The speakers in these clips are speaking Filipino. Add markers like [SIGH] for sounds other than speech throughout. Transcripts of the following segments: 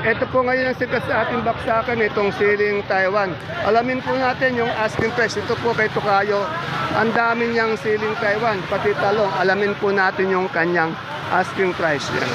ito po ngayon ang sikat sa ating baksakan, itong siling Taiwan. Alamin po natin yung asking price. Ito po kay Tukayo, ang dami niyang siling Taiwan, pati talong. Alamin po natin yung kanyang asking price. Yan.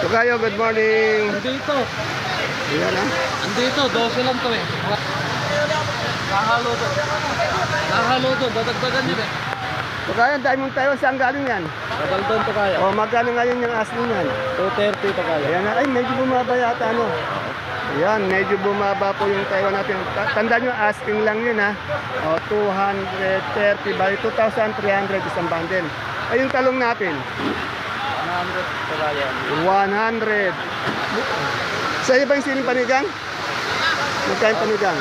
Tukayo, good morning. Andito. Yan ah. Andito, 12 lang to eh. Kahalo to. Kahalo to, dadagdagan nyo eh. Tukayo, ang dami mong Taiwan. Saan galing yan? Kadaldon to kaya. O, magkano ngayon yung asking yan? 230 to kaya. Ayan ay medyo bumaba yata ano. Ayan, medyo bumaba po yung Taiwan natin. Ta- Tandaan nyo, asking lang yun ha. O, 230, bali 2,300 isang bundle. Ay, yung talong natin, 100 to kaya. 100. Sa iyo ba yung siling panigang? Magkain panigang?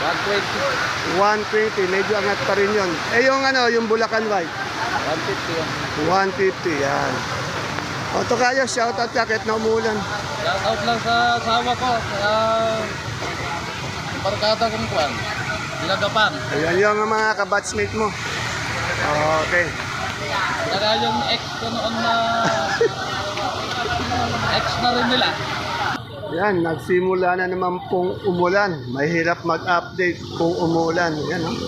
120. 120, medyo angat pa rin yun. Eh, yung ano, yung Bulacan White, 150 yan. 150, yan. O, to kayo, shout out ka kahit na umulan. Shout out lang sa asawa ko. Sa barkada kong kwan. Ilagapan. Ayan yung mga kabatsmate mo. Okay. Kaya yung ex ko noon na... [LAUGHS] ex na rin nila. Yan, nagsimula na naman pong umulan. Mahirap mag-update kung umulan. Yan, oh.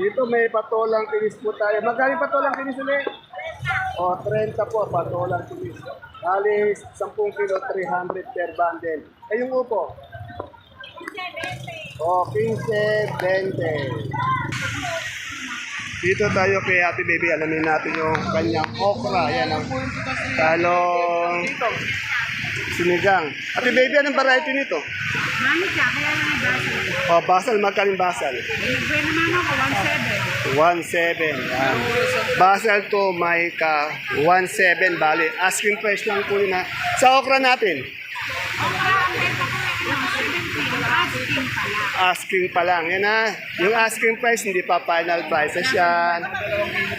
Dito may patolang tinis po tayo. Magkano patolang tinis ulit? O, 30 po, patolang tinis. Bali, 10 kilo, 300 per bundle. Eh, yung upo? O, 15, 20. Dito tayo kay Ate Baby. Alamin natin yung kanyang okra. Yan ang talong sinigang. Ate Baby, anong variety nito? Mami ka, kaya lang ang basal. O, basal. Magkano yung basal? Nagbe naman ako, 1.7. 1.7. Yan. Basal to Maika. 1.7. Bali. Asking price lang po ha. Sa okra natin. Asking pa lang. Yan ha. Yung asking price, hindi pa final prices yan.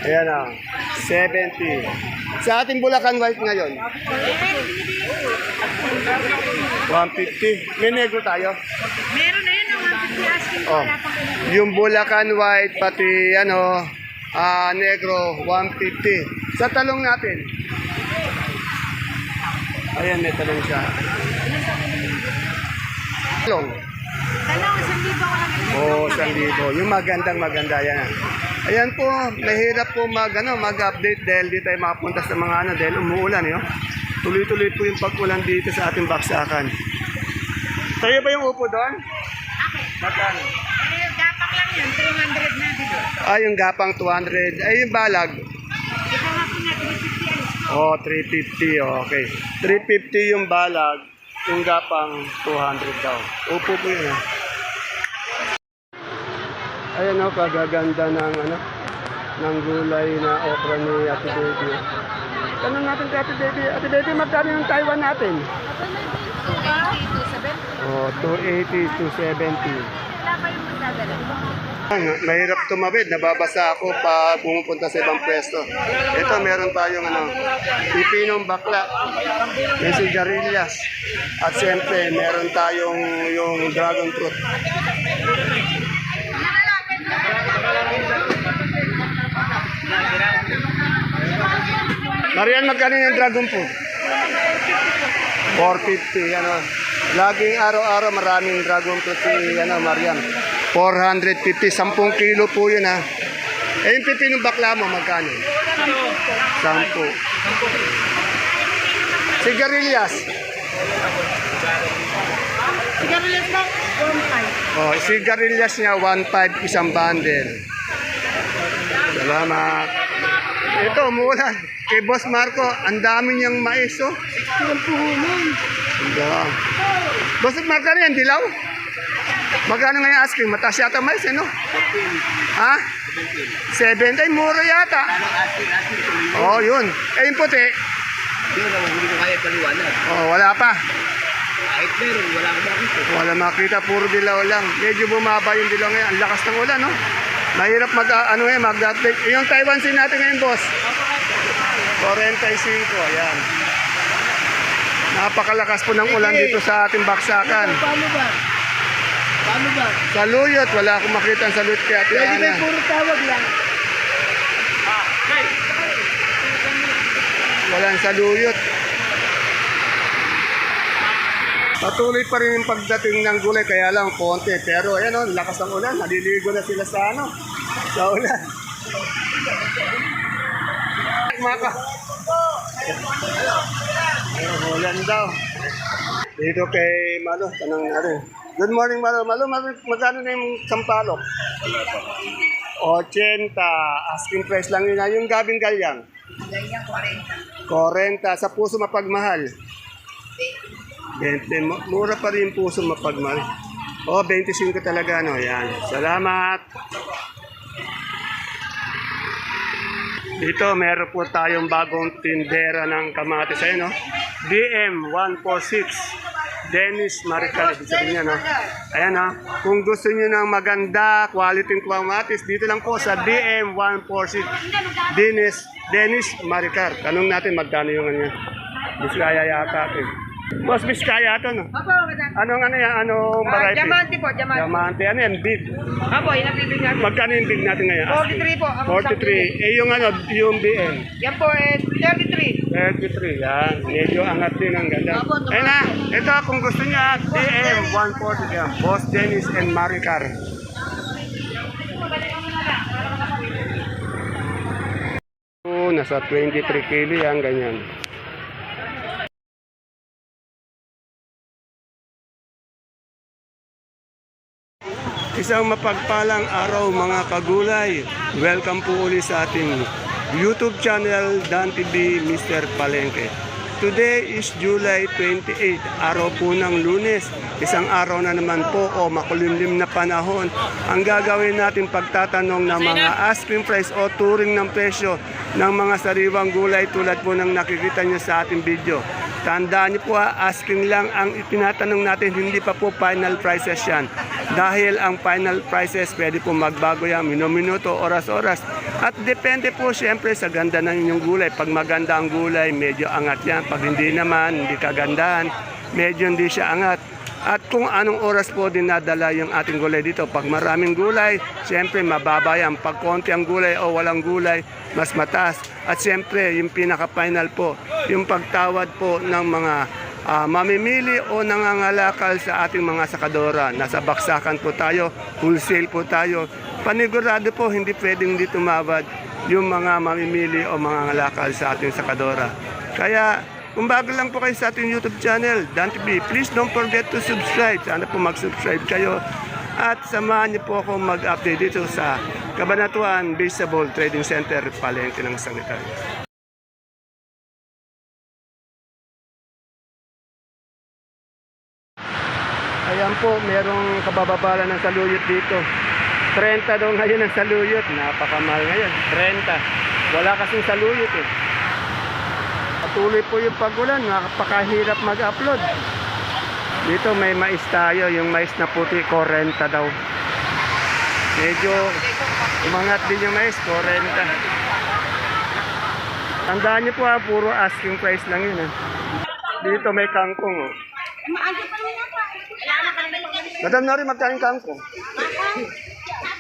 Ayan ha. 70. Sa ating Bulacan White ngayon. 150. May negro tayo. Meron na yun ang 150 asking Oh. Yung Bulacan White, pati ano, ah negro, 150. Sa talong natin. Ayan, may talong siya. Talong. Talong, 1,000 ko lang ito. Oo, oh, 1,000. Yung magandang maganda yan. Ayan po, mahirap po mag, ano, mag-update dahil di tayo makapunta sa mga ano, dahil umuulan. Yun. Tuloy-tuloy po yung pag-ulan dito sa ating baksakan. Sa'yo ba yung upo doon? Magkano? Eh, gapak lang yun, 300 na dito. Ah, yung gapang 200. Ay, yung balag. Ito nga po na 350 yan. Oh, 350. Oh, okay. 350 yung balag. Yung gapang 200 daw. Upo po yun. ah. Ayan o, kagaganda ng ano, ng gulay na okra ni Ate Baby. Tanong natin kay Ate Baby. Ate Baby, magkano yung Taiwan natin? 280 to 7. Oh, 280 to 70. Wala pa yung magdadala. Ang, mahirap tumawid, nababasa ako pa pumupunta sa ibang pwesto. Ito, meron tayong ano, pipinong bakla, may sigarilyas, at siyempre, meron tayong yung dragon fruit. Marian, magkano yung dragon fruit? 450, ano. Laging araw-araw maraming dragon fruit si ano, Marian. 450, 10 kilo po yun ha. Eh, yung pipinong bakla mo, magkano? 10. Sigarilyas. Sigarilyas lang, 1.5. Oh, sigarilyas niya, 1.5 isang bundle. Salamat. Ito, umuulan. Kay Boss Marco, ang dami niyang mais, oh. Ang puhunan. Boss Marco, ano yan, dilaw? Magkano nga yung asking? Mataas yata mais, eh, no? Ha? 7. Ay, mura yata. Oh, yun. Eh, yung puti. Yun, hindi ko kaya paliwanag. Oh, wala pa. Kahit meron, wala makita. Wala makita, puro dilaw lang. Medyo bumaba yung dilaw ngayon. Ang lakas ng ulan, no? Mahirap mag, ah, ano eh, mag-update. Yung Taiwan sin natin ngayon, boss. 45, ayan. Napakalakas po ng ulan dito sa ating baksakan. Paano ba? Paano ba? Sa Luyot, wala akong makita sa Luyot kaya Ate Ana. puro tawag lang. walang saluyot. Patuloy pa rin yung pagdating ng gulay, kaya lang konti. Pero ayan o, lakas ng ulan, naliligo na sila sa ano, sa ulan. Maka. Ayun, ulan daw. Dito kay Malo, tanong natin. Good morning, Malo. Malo, Malo magkano na yung sampalok? 80. Asking price lang yun. Yung gabing galyang? Ganyan, 40. 40. Sa puso mapagmahal? 20. Mu- Mura pa rin puso mapagmahal. Oh, 25 talaga, no? Yan. Salamat. Dito, meron po tayong bagong tindera ng kamatis. Ayun, no? DM 146. Dennis Marical. Ibig niya, no? Ayan, no? Kung gusto niyo ng maganda, quality kamatis, dito lang po sa DM 146. Dennis, Dennis Maricar. Tanong natin magkano yung ano. Biskaya yata eh. Boss, Biskaya ito, no? Opo, madam. Anong ano yan? Anong variety? diamante po, diamante. Diamante. Ano yan? Big. Opo, yun ang bibig natin. Magkano yung big natin ngayon? 43 po, ang 43. Eh, yung ano, yung BM. Yan po, eh, 33. 33, yan. Medyo angat din ang ganda. Opo, tumaas Ayun na, ito kung gusto niya, DM 140 yan. Boss Dennis and Maricar. Oh, nasa 23 kilo yan, ganyan. Isang mapagpalang araw mga kagulay. Welcome po uli sa ating YouTube channel Dan TV Mr. Palengke. Today is July 28, araw po ng lunes. Isang araw na naman po o makulimlim na panahon. Ang gagawin natin pagtatanong ng mga asking price o turing ng presyo ng mga sariwang gulay tulad po ng nakikita nyo sa ating video. Tandaan niyo po ha, asking lang ang itinatanong natin, hindi pa po final prices yan. Dahil ang final prices, pwede po magbago yan, minuminuto, oras-oras. At depende po siyempre sa ganda ng inyong gulay. Pag maganda ang gulay, medyo angat yan. Pag hindi naman, hindi kagandahan, medyo hindi siya angat. At kung anong oras po din nadala yung ating gulay dito. Pag maraming gulay, siyempre mababa yan. Pag konti ang gulay o walang gulay, mas mataas. At siyempre, yung pinaka-final po, yung pagtawad po ng mga ah, mamimili o nangangalakal sa ating mga sakadora. Nasa baksakan po tayo, wholesale po tayo. Panigurado po, hindi pwedeng di tumawad yung mga mamimili o mga ngalakal sa ating sakadora. Kaya kung bago lang po kayo sa ating YouTube channel, Dan TV, please don't forget to subscribe. Sana po mag-subscribe kayo. At samahan niyo po ako mag-update dito sa Cabanatuan Baseball Trading Center, Palengke ng Sangitan. Ayan po, merong kabababala ng saluyot dito. 30 daw ngayon ang saluyot. Napakamahal ngayon. 30. Wala kasing saluyot eh. Patuloy po yung pagulan, napakahirap mag-upload. Dito may mais tayo, yung mais na puti, 40 daw. Medyo umangat din yung mais, 40. Tandaan niyo po ha, puro asking price lang yun ha. Dito may kangkong oh. Rin na Madam Nori, magkano yung kangkong?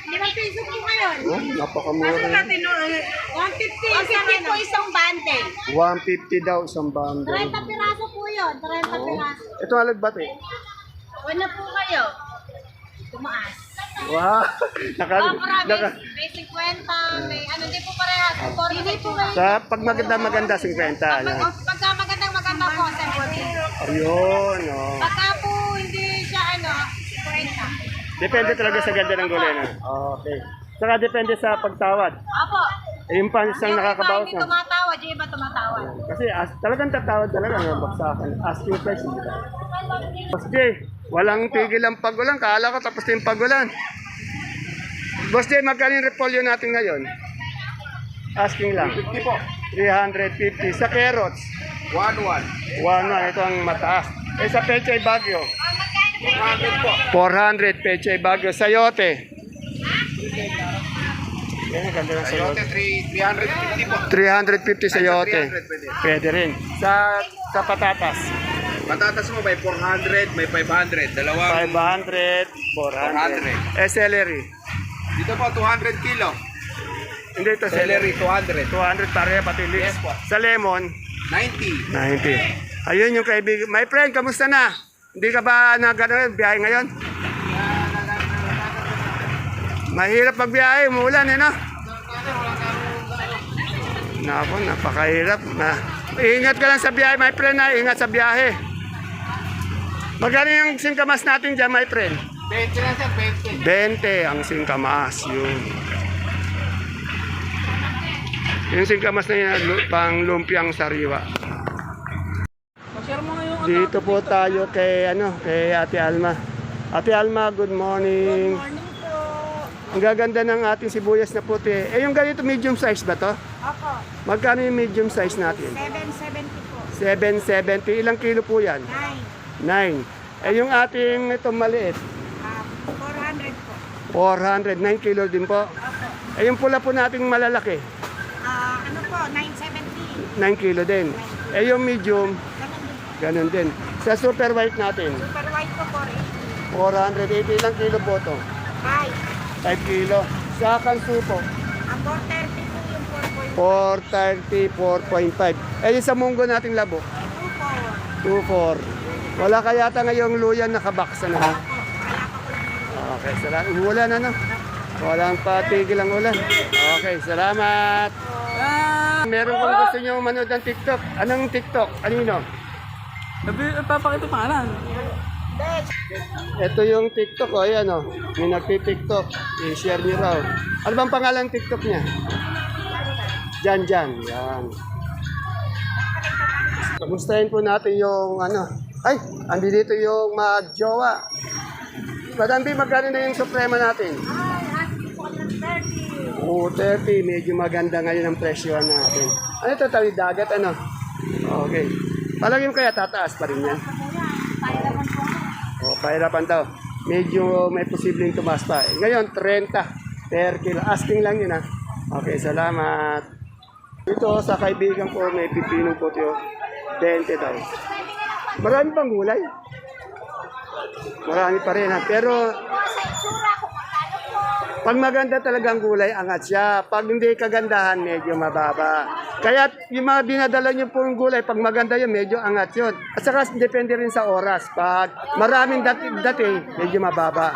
Limang piso po ngayon. Oh, napakamura Ano natin, no? 150. 150 po isang bundle. 150 daw isang bundle. 30 piraso po yun. 30 piraso. Ito alagbate. Huwag na po kayo. Tumaas. Wow! [LAUGHS] Naka, Oh, marami. naka, May 50, may ano din po parehas. Hindi po kayo. sa pag maganda maganda 50. Pag, Yan. pagka magandang maganda po, 70. Ayun, oh. Pagka Depende talaga sa ganda ng gulay na. Okay. Saka depende sa pagtawad. Opo. Eh, yung pan isang Yung iba nakakabawas hindi na. tumatawad, yung iba tumatawad. Kasi as, talagang tatawad talaga ng baksakan. Asking price. Hindi ba? Boss Jay, walang tigil ang pagulan. Kala ko tapos na yung pagulan. Boss Jay, magkano yung repolyo natin ngayon? Asking lang. 350 po. 350. Sa carrots? 1-1. 1-1. Ito ang mataas. Eh sa Pechay Bagyo? 400 Pechay Bagyo. Sayote? Yan, ang ganda ng sayote. 350 po. 350 sayote. 300 pwede. Rin. Sa, sa patatas? Patatas mo may 400, may 500. Dalawang 500, 400. Eh, celery. dito po 200 kilo. Hindi ito celery. Celery 200. 200 pareha pati leeks. Yes po. Sa lemon, 90. 90. Ayun yung kaibigan. My friend, kamusta na? Hindi ka ba nag ano, biyahe ngayon? Mahirap magbiyahe, umuulan eh, no? Nako, napakahirap. Na, ingat ka lang sa biyahe, my friend, ha? Ingat sa biyahe. Magkano yung singkamas natin dyan, my friend? 20 lang sir, 20. 20 ang singkamas, yun. Yung singkamas na yan, pang lumpiang sariwa. Dito po tayo kay ano, kay Ate Alma. Ate Alma, good morning. Morning po. Ang gaganda ng ating sibuyas na puti. Eh yung ganito medium size ba to? Opo. Magkano yung medium size natin? 770 po. 770. Ilang kilo po yan? 9. 9. Eh yung ating ito maliit, Um, 400 po. 400. 9 kilo din po. Opo. Eh yung pula po nating malalaki, Ah, ano po, 970. 9 kilo din. Eh yung medium, Ganun din. Sa super white natin, Super white po, 480. 480 ilang kilo po to? 5. 5 kilo. Sa kansu po, Ang 430 po yung 4.5. 430, 4.5. Eh yung sa munggo nating labo, 2 2.4. Wala ka yata ngayong luyan nakabaksa na. Kaya pa po. Okay, salamat. Umulan ano? Walang patigil ang ulan. Okay, salamat. Meron kung gusto nyo manood ng TikTok. Anong TikTok? Anino? Papakita pangalan. Ito yung TikTok, o ayan o. May nagti-TikTok. I-share nyo raw. Ano bang pangalan ng TikTok niya? Jan Jan. Yan. Kamustahin po natin yung ano. Ay, andi dito yung mag-jowa. Madam B, magkano na yung suprema natin? Ay, asking po ng 30. Oo, 30. Medyo maganda ngayon ang presyo natin. Ano ito, tawid dagat, ano? Okay. Palagi mo kaya tataas pa rin yan? O, pahirapan daw. Medyo may posibleng tumaas pa. Ngayon, 30 per kilo. Asking lang yun, ha? Okay, salamat. Dito sa kaibigan ko, may pipinong puti, oh. 20 daw. Marami pang gulay. Marami pa rin, ha? Pero, pag maganda talaga ang gulay, angat siya. Pag hindi kagandahan, medyo mababa. Kaya yung mga dinadala niyo po yung gulay, pag maganda yun, medyo angat yun. At saka depende rin sa oras. Pag maraming dating, dating medyo mababa.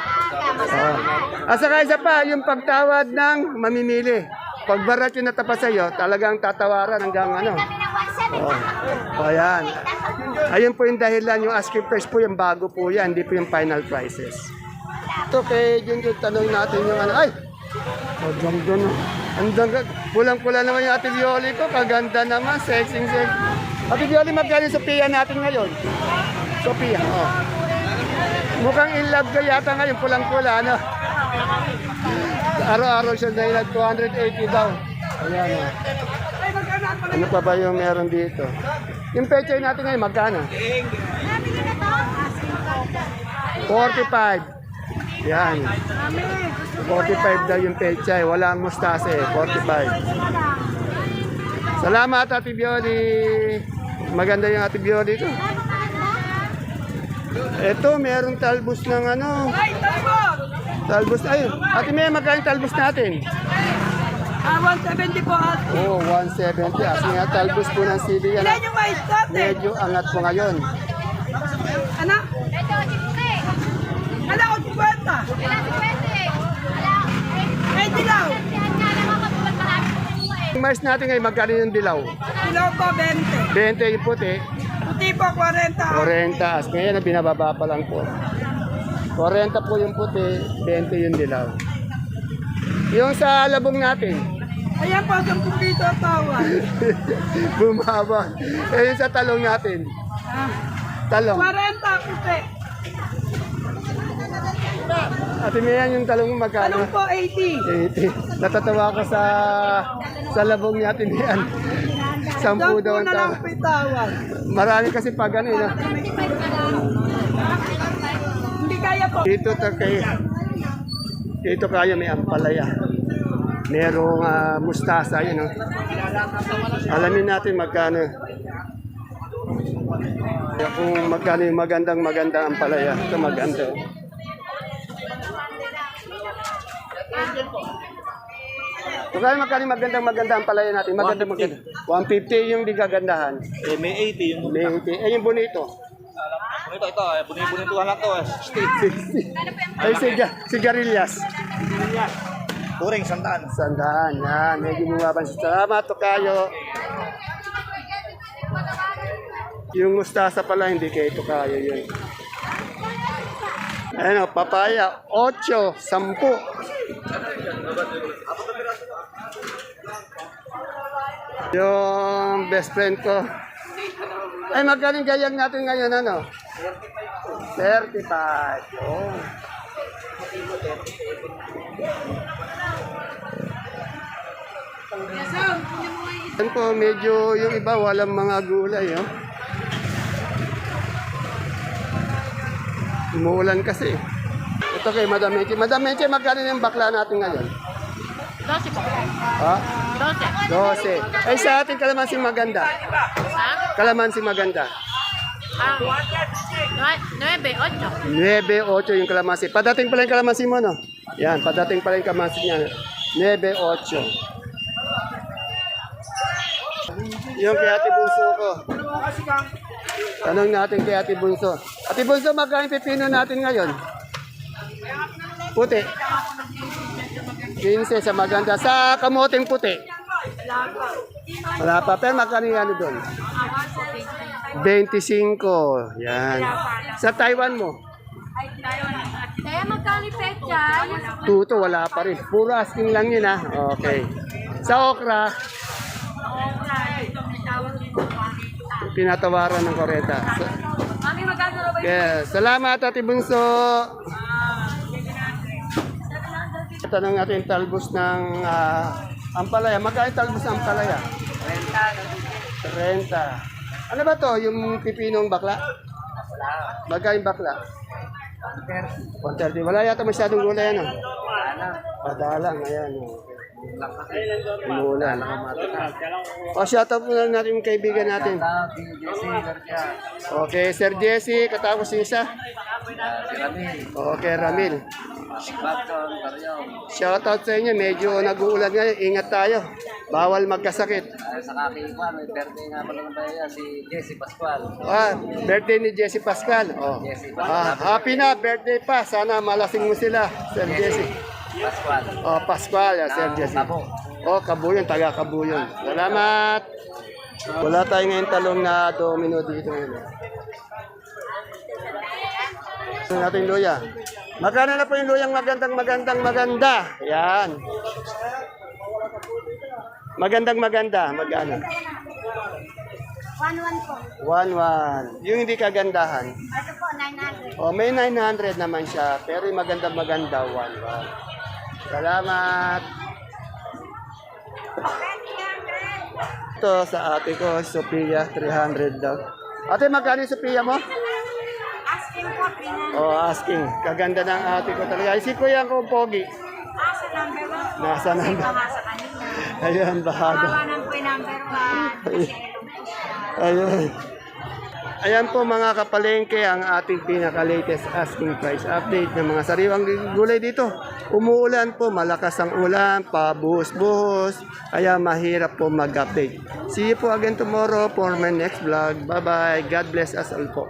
Oo. At saka isa pa, yung pagtawad ng mamimili. Pag barat yung natapas sa'yo, talagang tatawaran hanggang ano. Kami ng 170 Oo. O yan. Ayun po yung dahilan, yung asking price po, yung bago po yan, hindi po yung final prices. Ito kay Junjun, tanong natin yung ano, ay! Oh, ganda no. Ang ganda. Pulang-pula naman yung Ate Violi ko. Kaganda naman. Sexy, sexy. Ate Violi, magkano yung Sophia natin ngayon? Sophia, oh. Mukhang in love ka yata ngayon. Pulang-pula, ano? Araw-araw siya na ilag 280 daw. Ayan, oh. Ano pa ba yung meron dito? Yung pechay natin ngayon, magkano? Nabili na to? Asking po. 45. Yan. 45 daw yung pechay. Walang mustasa eh. 45. Salamat, Ate Bioli. Maganda yung Ate Bioli ko. Ito, merong talbos ng ano. Talbos. Ay, Ate May, magkano talbos natin? Ah, 170 po at Oh, 170. Kasi nga, talbos po ng sili yan. yung mais natin. Medyo angat po ngayon. Anak, Ito, siyempre. anak ko 50. Wala si Pwede. Wala. May dilaw. Yan nga lang ako. Ba't marami ko yung mais natin ngayon, magkano yung dilaw? Dilaw po 20. 20 yung puti. Puti po 40. 40. As ngayon, na binababa pa lang po. 40 po yung puti, 20 yung dilaw. Yung sa labong natin, Ayan po, 10 dito ang tawad. [LAUGHS] bumaba. Eh, yung sa talong natin, Ah, talong. 40 puti. Ate Mayan, yung talong magkano? Anong po 80? 80. Natatawa ko sa sa labong natin yan. Sampu Doon daw ang itawad. Marami kasi pag ano, eh, no? Hindi kaya po. Dito ta kay dito kayo may ampalaya. Merong ah, mustasa yun, no? Alamin natin magkano. Kung magkano yung magandang magandang ampalaya. Ito maganda. Oh. Kaya magkano magandang maganda ang palaya natin? Magandang maganda. 150 yung di kagandahan. Eh, may 80 yung... May 80. Eh, yung bonito. Ito, ito, eh, bunibunituhan lang to eh. 60. [LAUGHS] Ay, siga, sigarilyas. Turing, sandaan. Sandaan. Yan. Medyo bumaban. Salamat, Tokayo. Yung mustasa pala, hindi kay Tokayo yun. Ayan o, papaya. 8, 10. Yung best friend ko. Ay, magaling gayang natin ngayon, ano? 35. Oh. Yan po, medyo yung iba walang mga gulay, oh. Umuulan kasi. Ito kay Madam Meche. Madam Meche, magkano yung bakla natin ngayon? 12 po. Ha? 12. 12. Ay, sa ating kalamansi maganda. Ha? Kalamansi maganda. Ah, 9, 8. 9, 8 yung kalamansi. Padating pala yung kalamansi mo, no? Yan, padating pala yung kalamansi niya. 9, 8. Yung kay Ate Bunso ko. Tanong natin kay Ate Bunso. Ate Bunso, magkano pipino natin ngayon? Puti. 15 sa maganda. Sa kamoting puti. Wala pa. Pero magkano ano doon? 25. Yan. Sa Taiwan mo? Kaya magkano pecha? Tuto, wala pa rin. Puro asking lang yun ha. Okay. Sa okra, pinatawaran ng koreta. Ba Yeah. Salamat, Ate Bunso. Tanong natin yung talbos ng ah, ampalaya. Magkano yung talbos ng ampalaya? 30. 30. Ano ba to? Yung pipinong bakla? Magkano yung bakla? 130. Wala yata masyadong gulay ano? Padalang. Ayan. Oh. Umulan. O, shout out muna natin yung kaibigan natin. Okay, Sir Jesse, katapos yung isa. Okay, Ramil. Shout out sa inyo, medyo nag-uulan ngayon. Ingat tayo. Bawal magkasakit. sa kakipan, may birthday nga pala ng bayan, si Jesse Pascual. Ah, birthday ni Jesse Pascal. Oh. Ah, happy na birthday pa. Sana malasing mo sila, Sir Jesse. Pascual. Oh, Pascual, ah, Sir Jesse. Kabo. Oh, Kabuyon, taga Kabuyon. Salamat. Wala tayo ngayon talong na domino dito ngayon. Ito natin yung luya. Magkano na po yung luyang magandang magandang maganda? Yan. Magandang maganda. Magkano? 1-1 po. 1-1. Yung hindi kagandahan. Ito po, 900. Oh, may 900 naman siya. Pero yung maganda maganda, 1-1. Salamat. Ito sa ate ko, Sophia, 300 daw. Ate, magkano yung Sophia mo? Asking po, 300. Oh, asking. Kaganda ng ate ko talaga. Ay, si kuya ko, Pogi. Ah, sa number 1. Nasa number. Baka sa kanina. Ayun, bahado. Tawanan po yung number 1. Kasi alam po siya. Ayun. Ayan po mga kapalengke ang ating pinaka-latest asking price update ng mga sariwang gulay dito. Umuulan po, malakas ang ulan, pabuhos-buhos, kaya mahirap po mag-update. See you po again tomorrow for my next vlog. Bye-bye. God bless us all po.